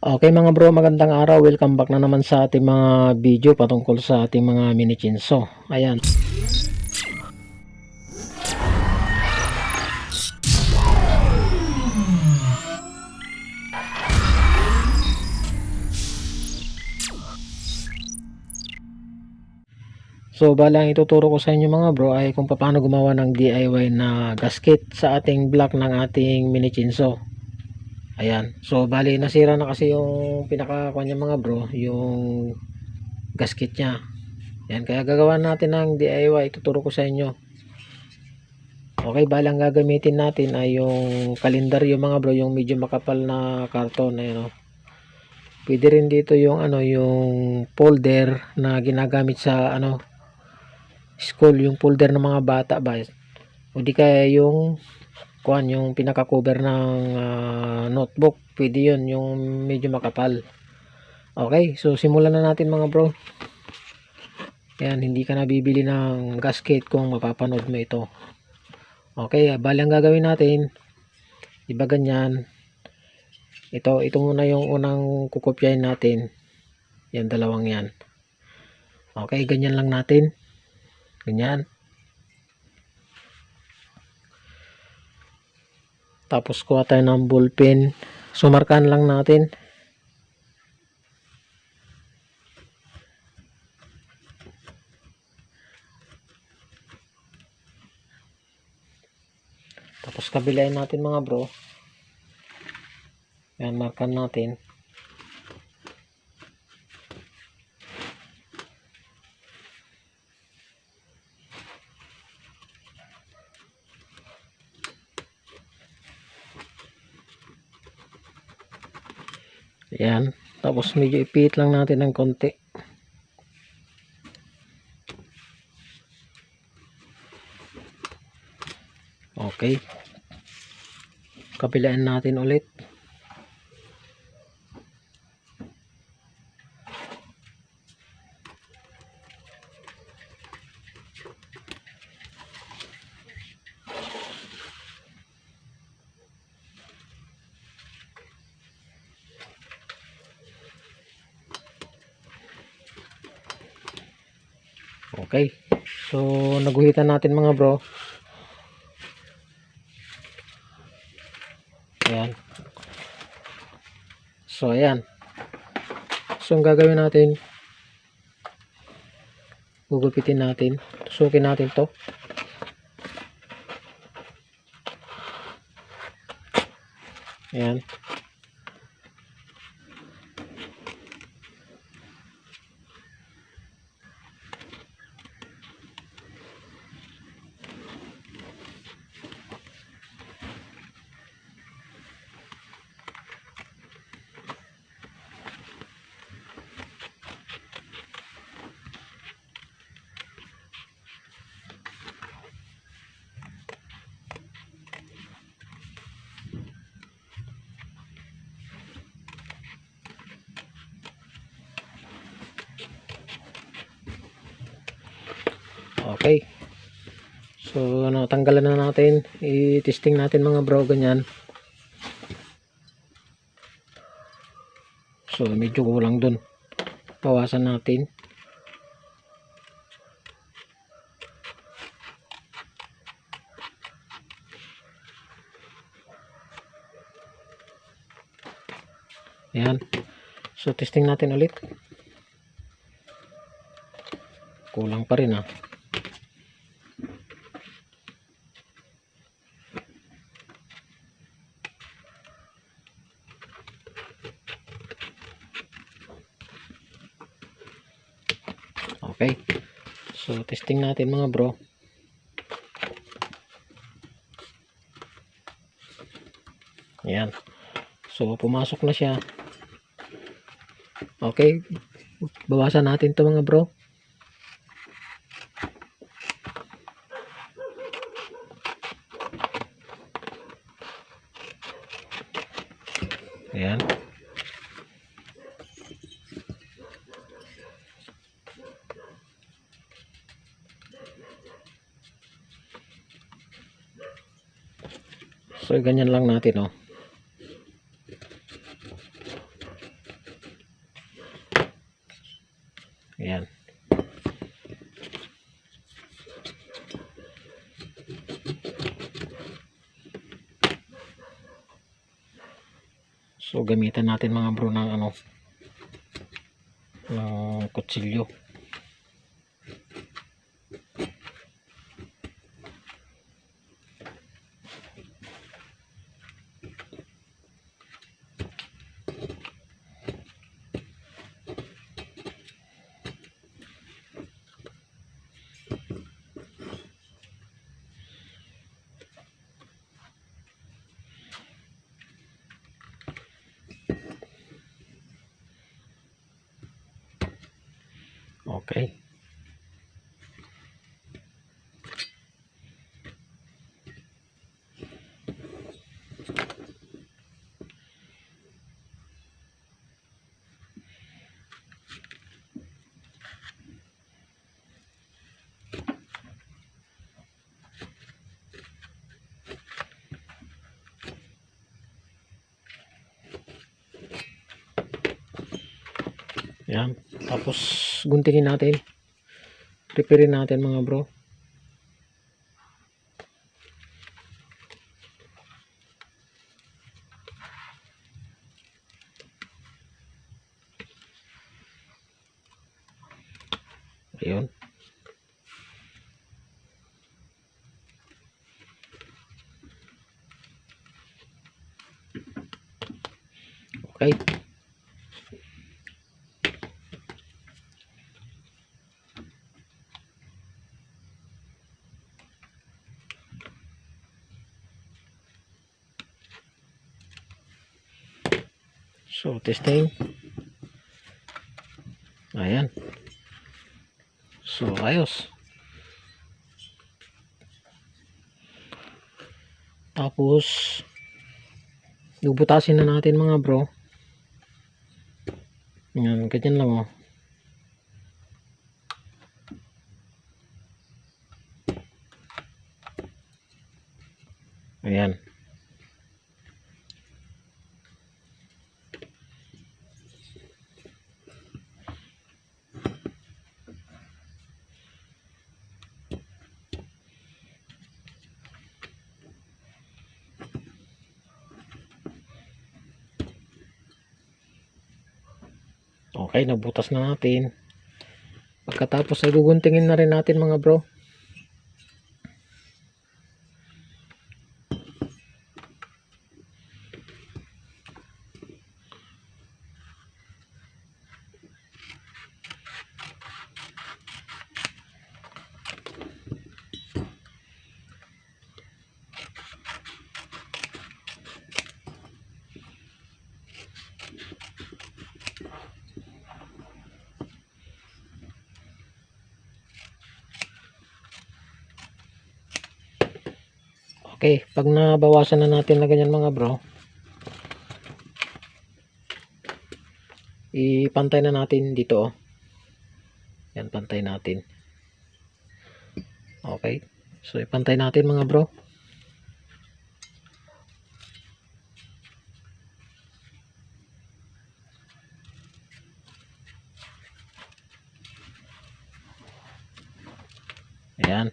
Okay mga bro, magandang araw. Welcome back na naman sa ating mga video patungkol sa ating mga mini chinso. Ayan. So, bala ang ituturo ko sa inyo mga bro ay kung paano gumawa ng DIY na gasket sa ating block ng ating mini chinso. Ayan. So, bali, nasira na kasi yung pinaka niya mga bro, yung gasket niya. Ayan. Kaya gagawa natin ng DIY. Ituturo ko sa inyo. Okay, bali, ang gagamitin natin ay yung kalendaryo mga bro, yung medyo makapal na karton. Ayan, oh. Pwede rin dito yung ano, yung folder na ginagamit sa ano, school, yung folder ng mga bata ba. O di kaya yung kuan yung pinaka-cover ng ah, notebook. Pwede yun, yung medyo makapal. Okay, so simulan na natin mga bro. Yan, hindi ka nabibili ng gasket kung mapapanood mo ito. Okay, ah, bali ang gagawin natin, iba ganyan. Ito, ito muna yung unang kukopyahin natin. Yan, dalawang yan. Okay, ganyan lang natin. Ganyan. Tapos kuha tayo ng ballpen. Sumarkan lang natin. Tapos kabilain natin mga bro. Yan, markan natin. Yan. Tapos medyo ipit lang natin ng konti. Okay. Kapilaan natin ulit. Okay. So, naguhitan natin mga bro. Ayan. So, ayan. So, ang gagawin natin, gugupitin natin. Tusukin natin to. Ayan. Okay. So, ano, tanggalan na natin. I-testing natin mga bro, ganyan. So, medyo kulang dun. Pawasan natin. Ayan. So, testing natin ulit. Kulang pa rin ah. Okay. So, testing natin mga bro. Ayan. So, pumasok na siya. Okay. Bawasan natin to mga bro. so ganyan lang natin oh. Ayan. So gamitan natin mga bro ng ano ng kutsilyo. Okay. Yan. Tapos guntingin natin. Preparein natin mga bro. Ayun. Okay. So, testing. Ayan. So, ayos. Tapos, bubutasin na natin mga bro. Yan, ganyan lang oh. Ayan. Okay, nabutas na natin. Pagkatapos ay guguntingin na rin natin mga bro. Okay, pag nabawasan na natin na ganyan mga bro, ipantay na natin dito oh. Yan, pantay natin. Okay. So, ipantay natin mga bro. Ayan.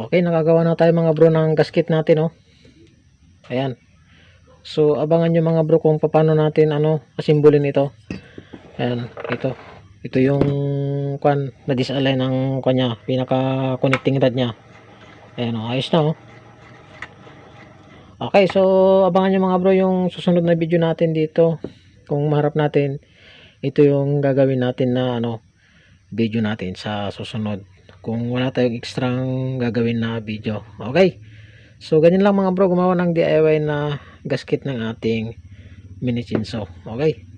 Okay, nakagawa na tayo mga bro ng gasket natin, oh. Ayan. So, abangan nyo mga bro kung paano natin, ano, asimbolin ito. Ayan, ito. Ito yung, kwan, na-disalign ng kanya, pinaka-connecting rod niya. Ayan, oh, ayos na, oh. Okay, so, abangan nyo mga bro yung susunod na video natin dito. Kung maharap natin, ito yung gagawin natin na ano video natin sa susunod kung wala tayong extrang gagawin na video. Okay. So ganyan lang mga bro. Gumawa ng DIY na gasket ng ating mini chinsaw okay